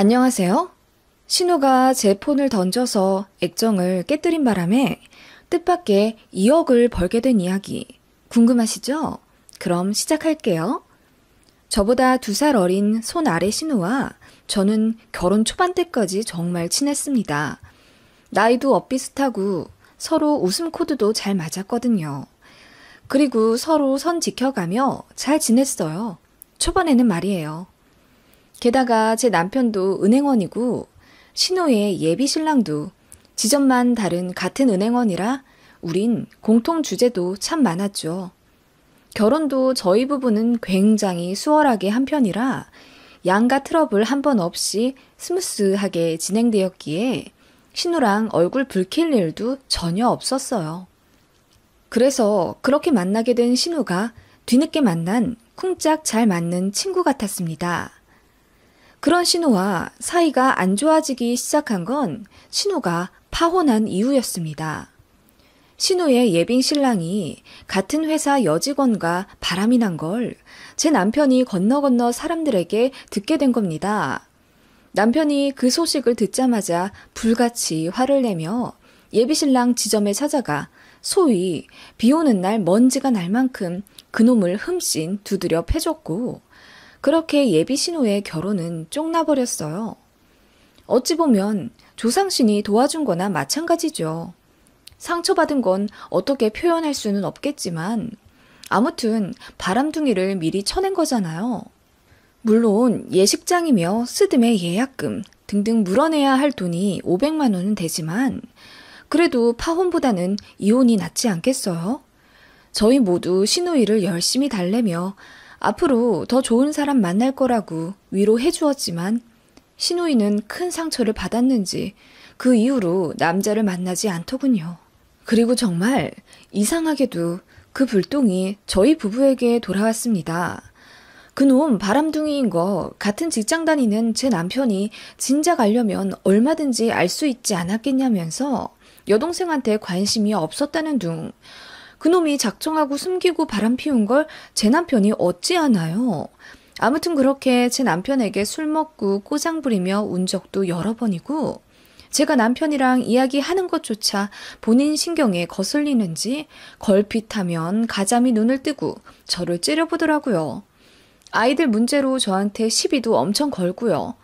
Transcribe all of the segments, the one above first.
안녕하세요. 신우가 제 폰을 던져서 액정을 깨뜨린 바람에 뜻밖의 2억을 벌게 된 이야기. 궁금하시죠? 그럼 시작할게요. 저보다 두 살 어린 손 아래 신우와 저는 결혼 초반 때까지 정말 친했습니다. 나이도 엇비슷하고 서로 웃음 코드도 잘 맞았거든요. 그리고 서로 선 지켜가며 잘 지냈어요. 초반에는 말이에요. 게다가 제 남편도 은행원이고 신우의 예비 신랑도 지점만 다른 같은 은행원이라 우린 공통 주제도 참 많았죠. 결혼도 저희 부부는 굉장히 수월하게 한 편이라 양가 트러블 한 번 없이 스무스하게 진행되었기에 신우랑 얼굴 붉힐 일도 전혀 없었어요. 그래서 그렇게 만나게 된 신우가 뒤늦게 만난 쿵짝 잘 맞는 친구 같았습니다. 그런 신우와 사이가 안 좋아지기 시작한 건 신우가 파혼한 이유였습니다. 신우의 예빙 신랑이 같은 회사 여직원과 바람이 난 걸 제 남편이 건너 건너 사람들에게 듣게 된 겁니다. 남편이 그 소식을 듣자마자 불같이 화를 내며 예비 신랑 지점에 찾아가 소위 비 오는 날 먼지가 날 만큼 그놈을 흠씬 두드려 패줬고 그렇게 예비 신우의 결혼은 쪽나버렸어요. 어찌 보면 조상신이 도와준 거나 마찬가지죠. 상처받은 건 어떻게 표현할 수는 없겠지만, 아무튼 바람둥이를 미리 쳐낸 거잖아요. 물론 예식장이며 스드메 예약금 등등 물어내야 할 돈이 500만 원은 되지만, 그래도 파혼보다는 이혼이 낫지 않겠어요? 저희 모두 신우이를 열심히 달래며 앞으로 더 좋은 사람 만날 거라고 위로해 주었지만 신우이는 큰 상처를 받았는지 그 이후로 남자를 만나지 않더군요. 그리고 정말 이상하게도 그 불똥이 저희 부부에게 돌아왔습니다. 그놈 바람둥이인 거 같은 직장 다니는 제 남편이 진작 알려면 얼마든지 알 수 있지 않았겠냐면서 여동생한테 관심이 없었다는 둥 그놈이 작정하고 숨기고 바람 피운 걸 제 남편이 어찌 하나요? 아무튼 그렇게 제 남편에게 술 먹고 꼬장 부리며 운 적도 여러 번이고, 제가 남편이랑 이야기하는 것조차 본인 신경에 거슬리는지 걸핏하면 가자미 눈을 뜨고 저를 째려보더라고요. 아이들 문제로 저한테 시비도 엄청 걸고요.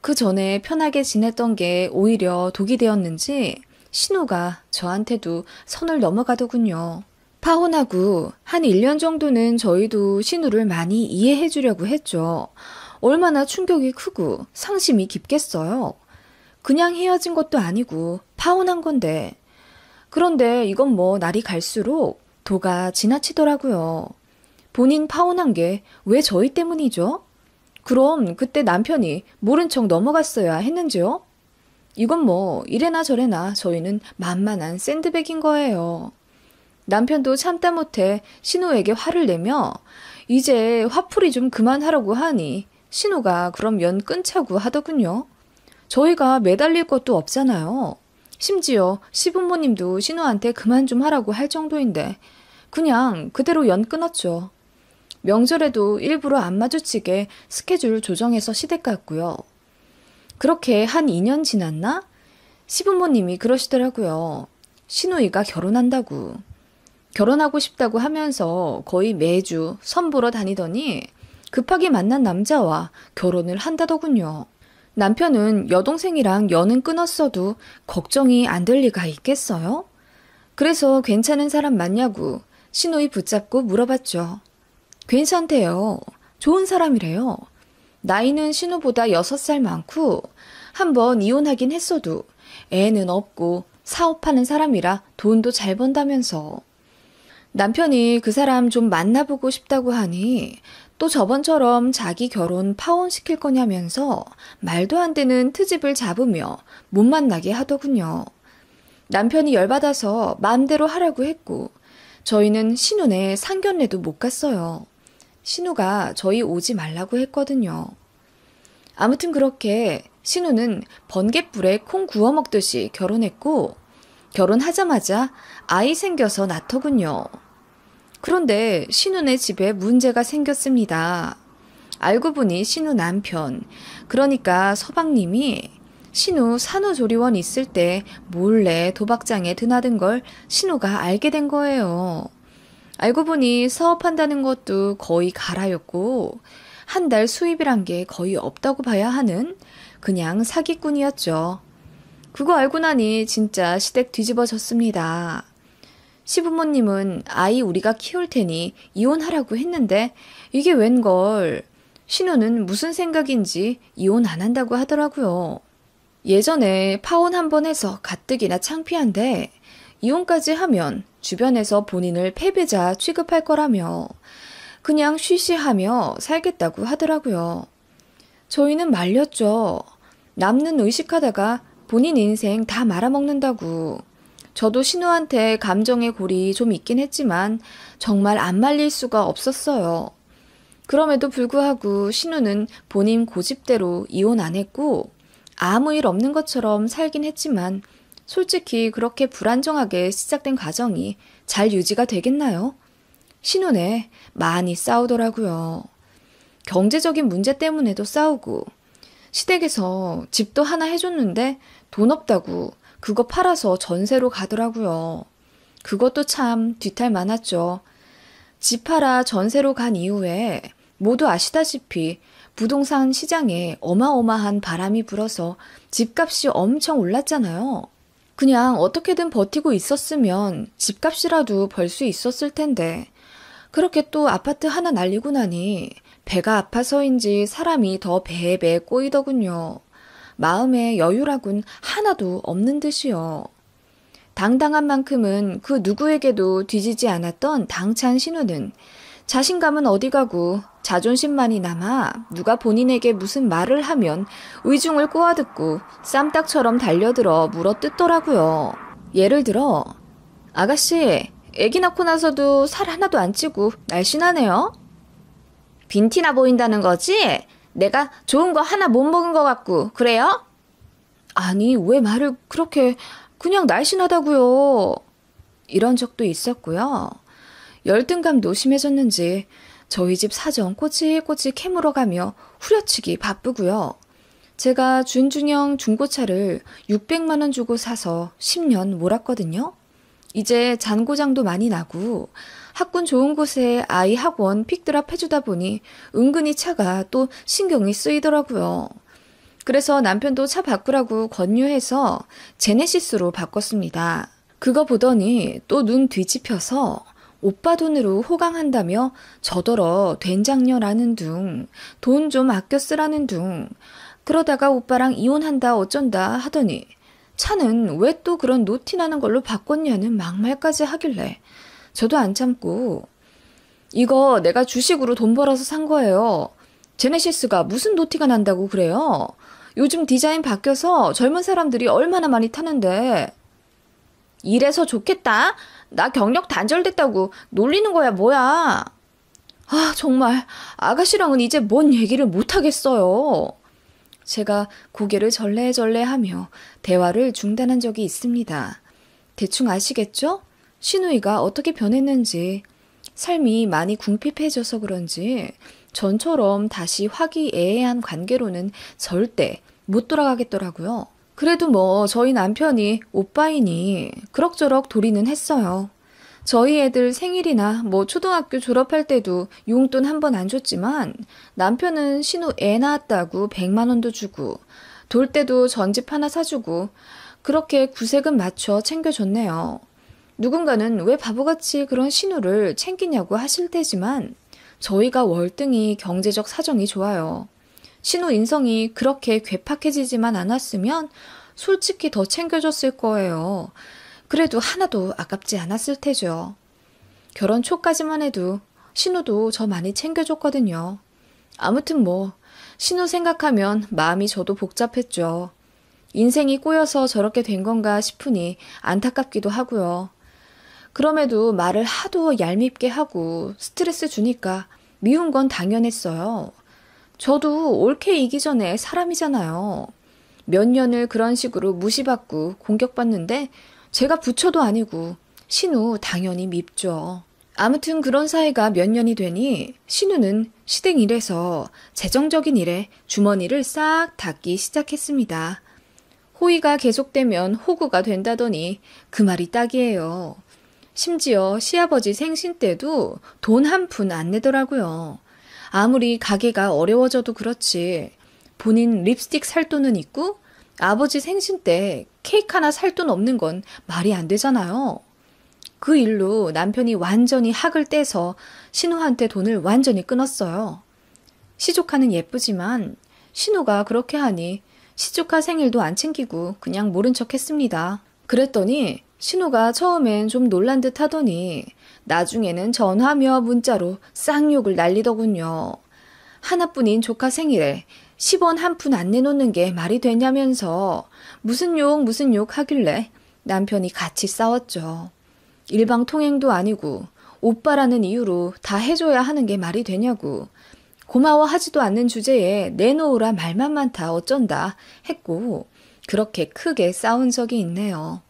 그 전에 편하게 지냈던 게 오히려 독이 되었는지 신우가 저한테도 선을 넘어가더군요. 파혼하고 한 1년 정도는 저희도 신우를 많이 이해해 주려고 했죠. 얼마나 충격이 크고 상심이 깊겠어요. 그냥 헤어진 것도 아니고 파혼한 건데. 그런데 이건 뭐 날이 갈수록 도가 지나치더라고요. 본인 파혼한 게 왜 저희 때문이죠? 그럼 그때 남편이 모른 척 넘어갔어야 했는지요? 이건 뭐 이래나 저래나 저희는 만만한 샌드백인 거예요. 남편도 참다 못해 신우에게 화를 내며 이제 화풀이 좀 그만하라고 하니 신우가 그럼 연 끊자고 하더군요. 저희가 매달릴 것도 없잖아요. 심지어 시부모님도 신우한테 그만 좀 하라고 할 정도인데 그냥 그대로 연 끊었죠. 명절에도 일부러 안 마주치게 스케줄 조정해서 시댁 갔고요. 그렇게 한 2년 지났나? 시부모님이 그러시더라고요. 신우이가 결혼한다고. 결혼하고 싶다고 하면서 거의 매주 선보러 다니더니 급하게 만난 남자와 결혼을 한다더군요. 남편은 여동생이랑 연은 끊었어도 걱정이 안 될 리가 있겠어요? 그래서 괜찮은 사람 맞냐고 신우이 붙잡고 물어봤죠. 괜찮대요. 좋은 사람이래요. 나이는 신우보다 6살 많고 한 번 이혼하긴 했어도 애는 없고 사업하는 사람이라 돈도 잘 번다면서. 남편이 그 사람 좀 만나보고 싶다고 하니 또 저번처럼 자기 결혼 파혼시킬 거냐면서 말도 안 되는 트집을 잡으며 못 만나게 하더군요. 남편이 열받아서 마음대로 하라고 했고 저희는 신혼에 상견례도 못 갔어요. 신우가 저희 오지 말라고 했거든요. 아무튼 그렇게 신우는 번갯불에 콩 구워 먹듯이 결혼했고 결혼하자마자 아이 생겨서 낳더군요. 그런데 신우네 집에 문제가 생겼습니다. 알고 보니 신우 남편. 그러니까 서방님이 신우 산후조리원 있을 때 몰래 도박장에 드나든 걸 신우가 알게 된 거예요. 알고 보니 사업한다는 것도 거의 가라였고, 한 달 수입이란 게 거의 없다고 봐야 하는 그냥 사기꾼이었죠. 그거 알고 나니 진짜 시댁 뒤집어졌습니다. 시부모님은 아이 우리가 키울 테니 이혼하라고 했는데 이게 웬걸. 신우는 무슨 생각인지 이혼 안 한다고 하더라고요. 예전에 파혼 한 번 해서 가뜩이나 창피한데 이혼까지 하면 주변에서 본인을 패배자 취급할 거라며 그냥 쉬쉬하며 살겠다고 하더라고요. 저희는 말렸죠. 남는 의식하다가 본인 인생 다 말아먹는다고. 저도 신우한테 감정의 골이 좀 있긴 했지만 정말 안 말릴 수가 없었어요. 그럼에도 불구하고 신우는 본인 고집대로 이혼 안 했고 아무 일 없는 것처럼 살긴 했지만 솔직히 그렇게 불안정하게 시작된 과정이 잘 유지가 되겠나요? 신혼에 많이 싸우더라고요. 경제적인 문제 때문에도 싸우고 시댁에서 집도 하나 해줬는데 돈 없다고 그거 팔아서 전세로 가더라고요. 그것도 참 뒤탈 많았죠. 집 팔아 전세로 간 이후에 모두 아시다시피 부동산 시장에 어마어마한 바람이 불어서 집값이 엄청 올랐잖아요. 그냥 어떻게든 버티고 있었으면 집값이라도 벌 수 있었을 텐데, 그렇게 또 아파트 하나 날리고 나니 배가 아파서인지 사람이 더 배에 꼬이더군요. 마음에 여유라곤 하나도 없는 듯이요. 당당한 만큼은 그 누구에게도 뒤지지 않았던 당찬 신우는 자신감은 어디 가고 자존심만이 남아 누가 본인에게 무슨 말을 하면 의중을 꼬아듣고 쌈딱처럼 달려들어 물어뜯더라고요. 예를 들어, 아가씨, 애기 낳고 나서도 살 하나도 안 찌고 날씬하네요? 빈티나 보인다는 거지? 내가 좋은 거 하나 못 먹은 것 같고, 그래요? 아니, 왜 말을 그렇게 그냥 날씬하다고요? 이런 적도 있었고요. 열등감도 심해졌는지 저희 집 사정 꼬치꼬치 캐물어가며 후려치기 바쁘고요. 제가 준중형 중고차를 600만 원 주고 사서 10년 몰았거든요. 이제 잔고장도 많이 나고 학군 좋은 곳에 아이 학원 픽드랍 해주다 보니 은근히 차가 또 신경이 쓰이더라고요. 그래서 남편도 차 바꾸라고 권유해서 제네시스로 바꿨습니다. 그거 보더니 또 눈 뒤집혀서 오빠 돈으로 호강한다며 저더러 된장녀라는 둥, 돈 좀 아껴 쓰라는 둥, 그러다가 오빠랑 이혼한다 어쩐다 하더니 차는 왜 또 그런 노티나는 걸로 바꿨냐는 막말까지 하길래 저도 안 참고 이거 내가 주식으로 돈 벌어서 산 거예요. 제네시스가 무슨 노티가 난다고 그래요? 요즘 디자인 바뀌어서 젊은 사람들이 얼마나 많이 타는데. 이래서 좋겠다. 나 경력 단절됐다고 놀리는 거야, 뭐야. 아, 정말. 아가씨랑은 이제 뭔 얘기를 못 하겠어요. 제가 고개를 절레절레 하며 대화를 중단한 적이 있습니다. 대충 아시겠죠? 신우이가 어떻게 변했는지, 삶이 많이 궁핍해져서 그런지, 전처럼 다시 화기애애한 관계로는 절대 못 돌아가겠더라고요. 그래도 뭐 저희 남편이 오빠이니 그럭저럭 도리는 했어요. 저희 애들 생일이나 뭐 초등학교 졸업할 때도 용돈 한 번 안 줬지만 남편은 신우 애 낳았다고 100만 원도 주고 돌 때도 전집 하나 사주고 그렇게 구색은 맞춰 챙겨줬네요. 누군가는 왜 바보같이 그런 신우를 챙기냐고 하실 테지만 저희가 월등히 경제적 사정이 좋아요. 신우 인성이 그렇게 괴팍해지지만 않았으면 솔직히 더 챙겨줬을 거예요. 그래도 하나도 아깝지 않았을 테죠. 결혼 초까지만 해도 신우도 저 많이 챙겨줬거든요. 아무튼 뭐, 신우 생각하면 마음이 저도 복잡했죠. 인생이 꼬여서 저렇게 된 건가 싶으니 안타깝기도 하고요. 그럼에도 말을 하도 얄밉게 하고 스트레스 주니까 미운 건 당연했어요. 저도 옳게 이기 전에 사람이잖아요. 몇 년을 그런 식으로 무시받고 공격받는데 제가 부처도 아니고 신우 당연히 밉죠. 아무튼 그런 사이가 몇 년이 되니 신우는 시댁 일에서 재정적인 일에 주머니를 싹 닫기 시작했습니다. 호의가 계속되면 호구가 된다더니 그 말이 딱이에요. 심지어 시아버지 생신 때도 돈 한 푼 안 내더라고요. 아무리 가게가 어려워져도 그렇지 본인 립스틱 살 돈은 있고 아버지 생신 때 케이크 하나 살 돈 없는 건 말이 안 되잖아요. 그 일로 남편이 완전히 학을 떼서 신우한테 돈을 완전히 끊었어요. 시조카는 예쁘지만 신우가 그렇게 하니 시조카 생일도 안 챙기고 그냥 모른 척 했습니다. 그랬더니 신우가 처음엔 좀 놀란 듯 하더니 나중에는 전화며 문자로 쌍욕을 날리더군요. 하나뿐인 조카 생일에 10원 한 푼 안 내놓는 게 말이 되냐면서 무슨 욕 무슨 욕 하길래 남편이 같이 싸웠죠. 일방 통행도 아니고 오빠라는 이유로 다 해줘야 하는 게 말이 되냐고. 고마워하지도 않는 주제에 내놓으라 말만 많다 어쩐다 했고 그렇게 크게 싸운 적이 있네요.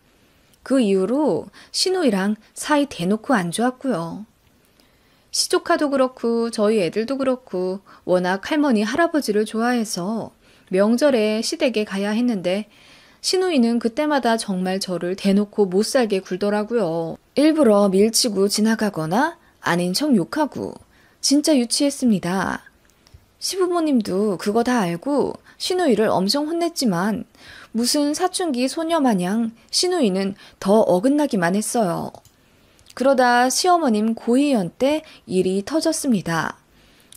그 이후로 신우이랑 사이 대놓고 안 좋았고요. 시조카도 그렇고 저희 애들도 그렇고 워낙 할머니 할아버지를 좋아해서 명절에 시댁에 가야 했는데 신우이는 그때마다 정말 저를 대놓고 못 살게 굴더라고요. 일부러 밀치고 지나가거나 아닌 척 욕하고 진짜 유치했습니다. 시부모님도 그거 다 알고 신우이를 엄청 혼냈지만 무슨 사춘기 소녀 마냥 신우이는 더 어긋나기만 했어요. 그러다 시어머님 고이연 때 일이 터졌습니다.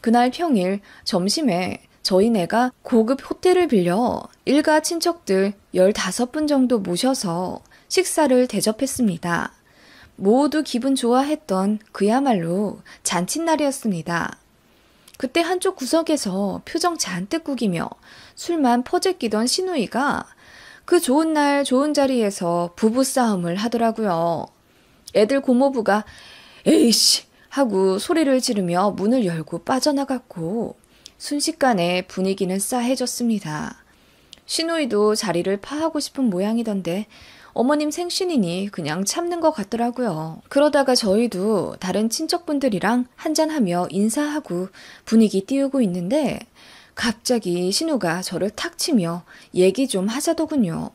그날 평일 점심에 저희네가 고급 호텔을 빌려 일가 친척들 15분 정도 모셔서 식사를 대접했습니다. 모두 기분 좋아했던 그야말로 잔칫날이었습니다. 그때 한쪽 구석에서 표정 잔뜩 구기며 술만 퍼제끼던 신우이가 그 좋은 날 좋은 자리에서 부부싸움을 하더라고요. 애들 고모부가 에이씨 하고 소리를 지르며 문을 열고 빠져나갔고 순식간에 분위기는 싸해졌습니다. 신우이도 자리를 파하고 싶은 모양이던데 어머님 생신이니 그냥 참는 것 같더라고요. 그러다가 저희도 다른 친척분들이랑 한잔하며 인사하고 분위기 띄우고 있는데 갑자기 신우가 저를 탁 치며 얘기 좀 하자더군요.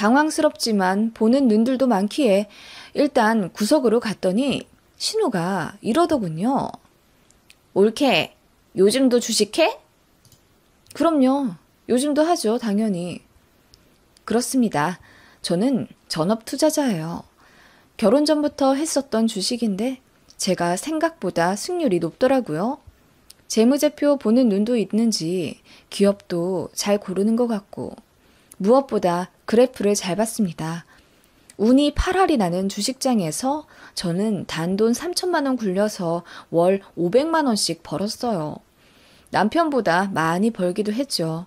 당황스럽지만 보는 눈들도 많기에 일단 구석으로 갔더니 신우가 이러더군요. 옳게, 요즘도 주식해? 그럼요. 요즘도 하죠, 당연히. 그렇습니다. 저는 전업 투자자예요. 결혼 전부터 했었던 주식인데 제가 생각보다 승률이 높더라고요. 재무제표 보는 눈도 있는지 기업도 잘 고르는 것 같고 무엇보다 그래프를 잘 봤습니다. 운이 8할이 나는 주식장에서 저는 단돈 3천만 원 굴려서 월 500만 원씩 벌었어요. 남편보다 많이 벌기도 했죠.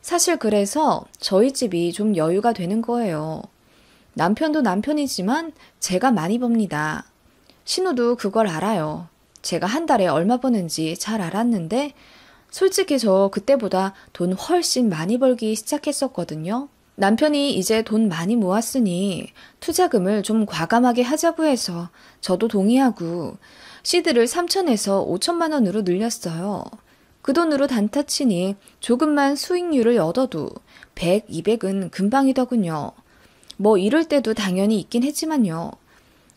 사실 그래서 저희 집이 좀 여유가 되는 거예요. 남편도 남편이지만 제가 많이 법니다. 신우도 그걸 알아요. 제가 한 달에 얼마 버는지 잘 알았는데 솔직히 저 그때보다 돈 훨씬 많이 벌기 시작했었거든요. 남편이 이제 돈 많이 모았으니 투자금을 좀 과감하게 하자고 해서 저도 동의하고 시드를 3천에서 5천만 원으로 늘렸어요. 그 돈으로 단타 치니 조금만 수익률을 얻어도 100, 200은 금방이더군요. 뭐 이럴 때도 당연히 있긴 했지만요.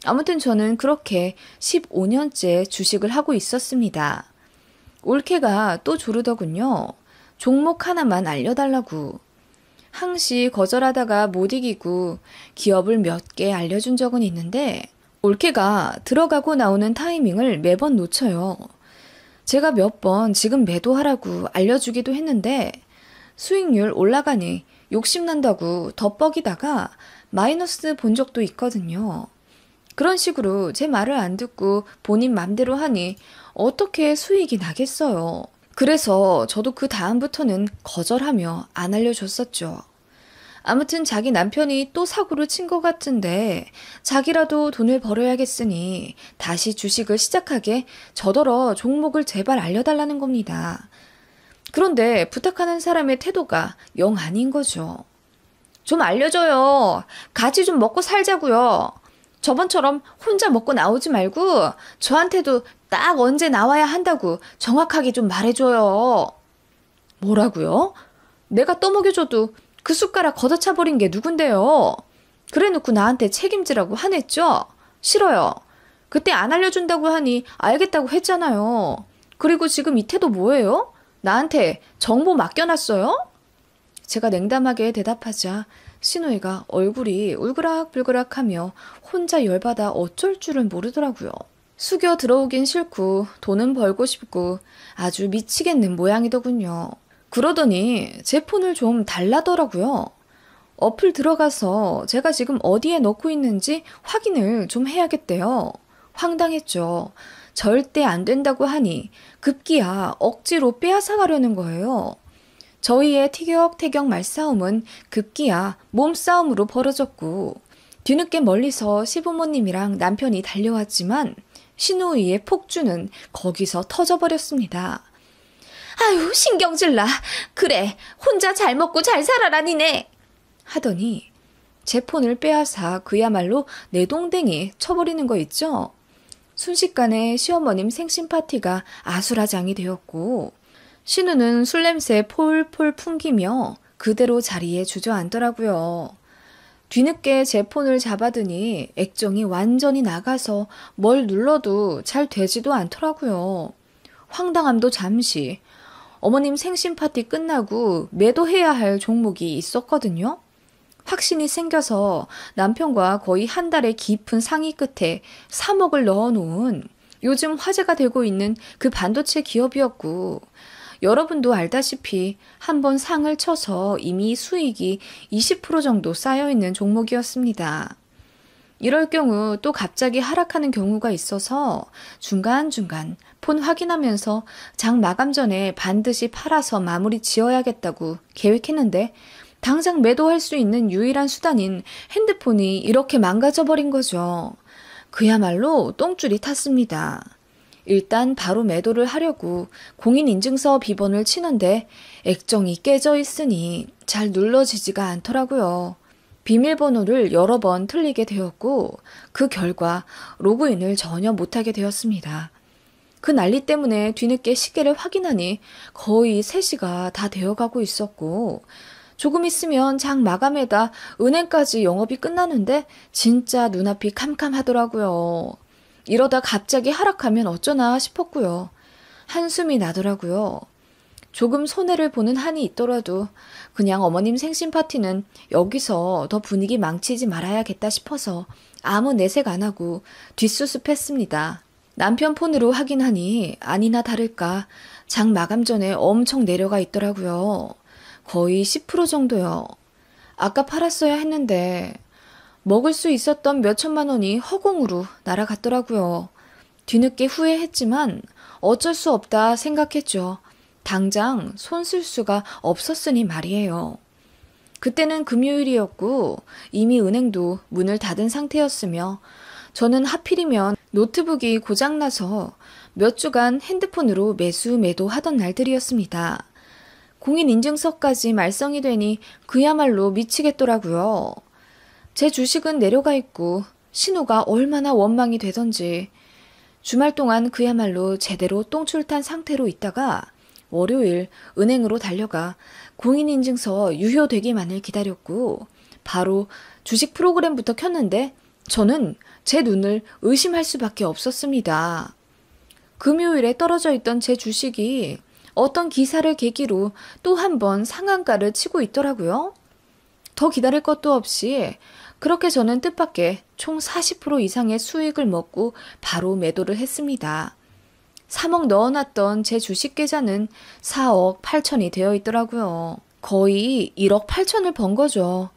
아무튼 저는 그렇게 15년째 주식을 하고 있었습니다. 올케가 또 조르더군요. 종목 하나만 알려달라고. 항시 거절하다가 못 이기고 기업을 몇 개 알려준 적은 있는데 올케가 들어가고 나오는 타이밍을 매번 놓쳐요. 제가 몇 번 지금 매도하라고 알려주기도 했는데 수익률 올라가니 욕심난다고 덧뻑이다가 마이너스 본 적도 있거든요. 그런 식으로 제 말을 안 듣고 본인 맘대로 하니 어떻게 수익이 나겠어요. 그래서 저도 그 다음부터는 거절하며 안 알려줬었죠. 아무튼 자기 남편이 또 사고를 친 것 같은데 자기라도 돈을 벌어야겠으니 다시 주식을 시작하게 저더러 종목을 제발 알려달라는 겁니다. 그런데 부탁하는 사람의 태도가 영 아닌 거죠. 좀 알려줘요. 같이 좀 먹고 살자고요. 저번처럼 혼자 먹고 나오지 말고 저한테도 딱 언제 나와야 한다고 정확하게 좀 말해줘요. 뭐라고요? 내가 떠먹여줘도 그 숟가락 걷어차버린 게 누군데요? 그래 놓고 나한테 책임지라고 화냈죠? 싫어요. 그때 안 알려준다고 하니 알겠다고 했잖아요. 그리고 지금 이 태도 뭐예요? 나한테 정보 맡겨놨어요? 제가 냉담하게 대답하자 신우이가 얼굴이 울그락불그락하며 혼자 열받아 어쩔 줄을 모르더라고요. 숙여 들어오긴 싫고 돈은 벌고 싶고 아주 미치겠는 모양이더군요. 그러더니 제 폰을 좀 달라더라고요. 어플 들어가서 제가 지금 어디에 넣고 있는지 확인을 좀 해야겠대요. 황당했죠. 절대 안 된다고 하니 급기야 억지로 빼앗아가려는 거예요. 저희의 티격태격 말싸움은 급기야 몸싸움으로 벌어졌고 뒤늦게 멀리서 시부모님이랑 남편이 달려왔지만 신우이의 폭주는 거기서 터져버렸습니다. 아유 신경질 나. 그래 혼자 잘 먹고 잘 살아라 니네. 하더니 제 폰을 빼앗아 그야말로 내 동댕이 쳐버리는 거 있죠? 순식간에 시어머님 생신 파티가 아수라장이 되었고 신우는 술 냄새 폴폴 풍기며 그대로 자리에 주저앉더라고요. 뒤늦게 제 폰을 잡아드니 액정이 완전히 나가서 뭘 눌러도 잘 되지도 않더라고요. 황당함도 잠시. 어머님 생신 파티 끝나고 매도해야 할 종목이 있었거든요. 확신이 생겨서 남편과 거의 한 달의 깊은 상의 끝에 3억을 넣어놓은 요즘 화제가 되고 있는 그 반도체 기업이었고, 여러분도 알다시피 한번 상을 쳐서 이미 수익이 20% 정도 쌓여 있는 종목이었습니다. 이럴 경우 또 갑자기 하락하는 경우가 있어서 중간중간 폰 확인하면서 장 마감 전에 반드시 팔아서 마무리 지어야겠다고 계획했는데 당장 매도할 수 있는 유일한 수단인 핸드폰이 이렇게 망가져버린 거죠. 그야말로 똥줄이 탔습니다. 일단 바로 매도를 하려고 공인인증서 비번을 치는데 액정이 깨져 있으니 잘 눌러지지가 않더라고요. 비밀번호를 여러 번 틀리게 되었고 그 결과 로그인을 전혀 못하게 되었습니다. 그 난리 때문에 뒤늦게 시계를 확인하니 거의 3시가 다 되어가고 있었고 조금 있으면 장 마감에다 은행까지 영업이 끝나는데 진짜 눈앞이 캄캄하더라고요. 이러다 갑자기 하락하면 어쩌나 싶었고요. 한숨이 나더라고요. 조금 손해를 보는 한이 있더라도 그냥 어머님 생신 파티는 여기서 더 분위기 망치지 말아야겠다 싶어서 아무 내색 안 하고 뒷수습했습니다. 남편 폰으로 확인하니 아니나 다를까 장 마감 전에 엄청 내려가 있더라고요. 거의 10% 정도요. 아까 팔았어야 했는데 먹을 수 있었던 몇 천만 원이 허공으로 날아갔더라고요. 뒤늦게 후회했지만 어쩔 수 없다 생각했죠. 당장 손 쓸 수가 없었으니 말이에요. 그때는 금요일이었고 이미 은행도 문을 닫은 상태였으며 저는 하필이면 노트북이 고장나서 몇 주간 핸드폰으로 매수 매도 하던 날들이었습니다. 공인인증서까지 말썽이 되니 그야말로 미치겠더라고요. 제 주식은 내려가 있고 신호가 얼마나 원망이 되던지 주말 동안 그야말로 제대로 똥출탄 상태로 있다가 월요일 은행으로 달려가 공인인증서 유효되기만을 기다렸고 바로 주식 프로그램부터 켰는데 저는 제 눈을 의심할 수밖에 없었습니다. 금요일에 떨어져 있던 제 주식이 어떤 기사를 계기로 또 한 번 상한가를 치고 있더라고요. 더 기다릴 것도 없이 그렇게 저는 뜻밖의 총 40% 이상의 수익을 먹고 바로 매도를 했습니다. 3억 넣어놨던 제 주식 계좌는 4억 8천이 되어 있더라고요. 거의 1억 8천을 번 거죠.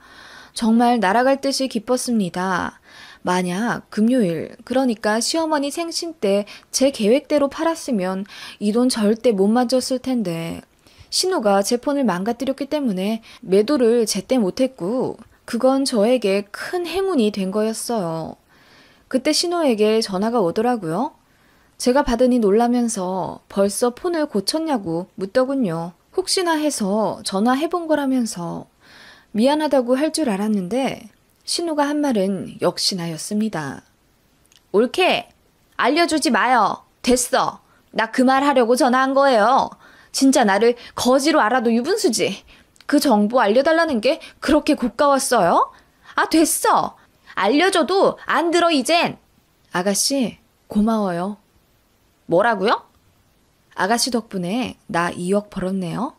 정말 날아갈 듯이 기뻤습니다. 만약 금요일, 그러니까 시어머니 생신 때 제 계획대로 팔았으면 이 돈 절대 못 맞았을 텐데, 신우가 제 폰을 망가뜨렸기 때문에 매도를 제때 못했고, 그건 저에게 큰 행운이 된 거였어요. 그때 신우에게 전화가 오더라고요. 제가 받으니 놀라면서 벌써 폰을 고쳤냐고 묻더군요. 혹시나 해서 전화해본 거라면서 미안하다고 할 줄 알았는데 신우가 한 말은 역시나였습니다. 옳게 알려주지 마요. 됐어. 나 그 말 하려고 전화한 거예요. 진짜 나를 거지로 알아도 유분수지. 그 정보 알려달라는 게 그렇게 고가웠어요? 아, 됐어. 알려줘도 안 들어, 이젠. 아가씨, 고마워요. 뭐라고요? 아가씨 덕분에 나 2억 벌었네요.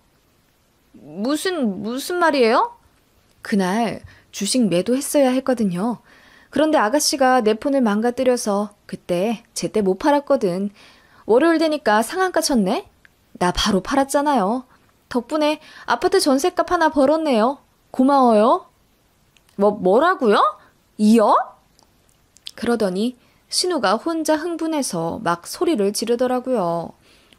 무슨, 무슨 말이에요? 그날 주식 매도했어야 했거든요. 그런데 아가씨가 내 폰을 망가뜨려서 그때 제때 못 팔았거든. 월요일 되니까 상한가 쳤네? 나 바로 팔았잖아요. 덕분에 아파트 전셋값 하나 벌었네요. 고마워요. 뭐, 뭐라고요? 2억? 그러더니 신우가 혼자 흥분해서 막 소리를 지르더라고요.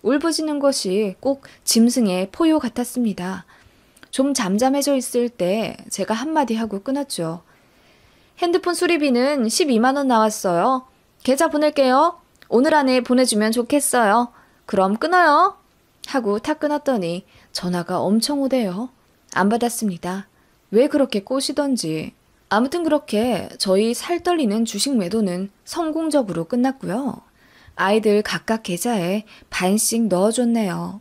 울부짖는 것이 꼭 짐승의 포효 같았습니다. 좀 잠잠해져 있을 때 제가 한마디 하고 끊었죠. 핸드폰 수리비는 12만원 나왔어요. 계좌 보낼게요. 오늘 안에 보내주면 좋겠어요. 그럼 끊어요. 하고 탁 끊었더니 전화가 엄청 오대요. 안 받았습니다. 왜 그렇게 꼬시던지. 아무튼 그렇게 저희 살 떨리는 주식 매도는 성공적으로 끝났고요. 아이들 각각 계좌에 반씩 넣어줬네요.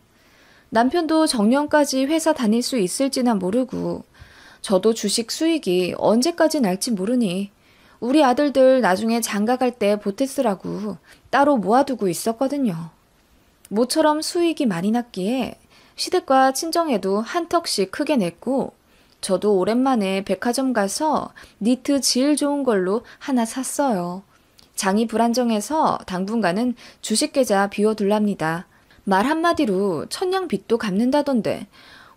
남편도 정년까지 회사 다닐 수 있을지나 모르고 저도 주식 수익이 언제까지 날지 모르니 우리 아들들 나중에 장가 갈 때 보태 쓰라고 따로 모아두고 있었거든요. 모처럼 수익이 많이 났기에 시댁과 친정에도 한 턱씩 크게 냈고 저도 오랜만에 백화점 가서 니트 질 좋은 걸로 하나 샀어요. 장이 불안정해서 당분간은 주식 계좌 비워둘랍니다. 말 한마디로 천냥 빚도 갚는다던데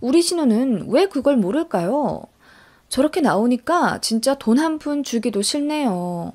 우리 신우는 왜 그걸 모를까요? 저렇게 나오니까 진짜 돈 한 푼 주기도 싫네요.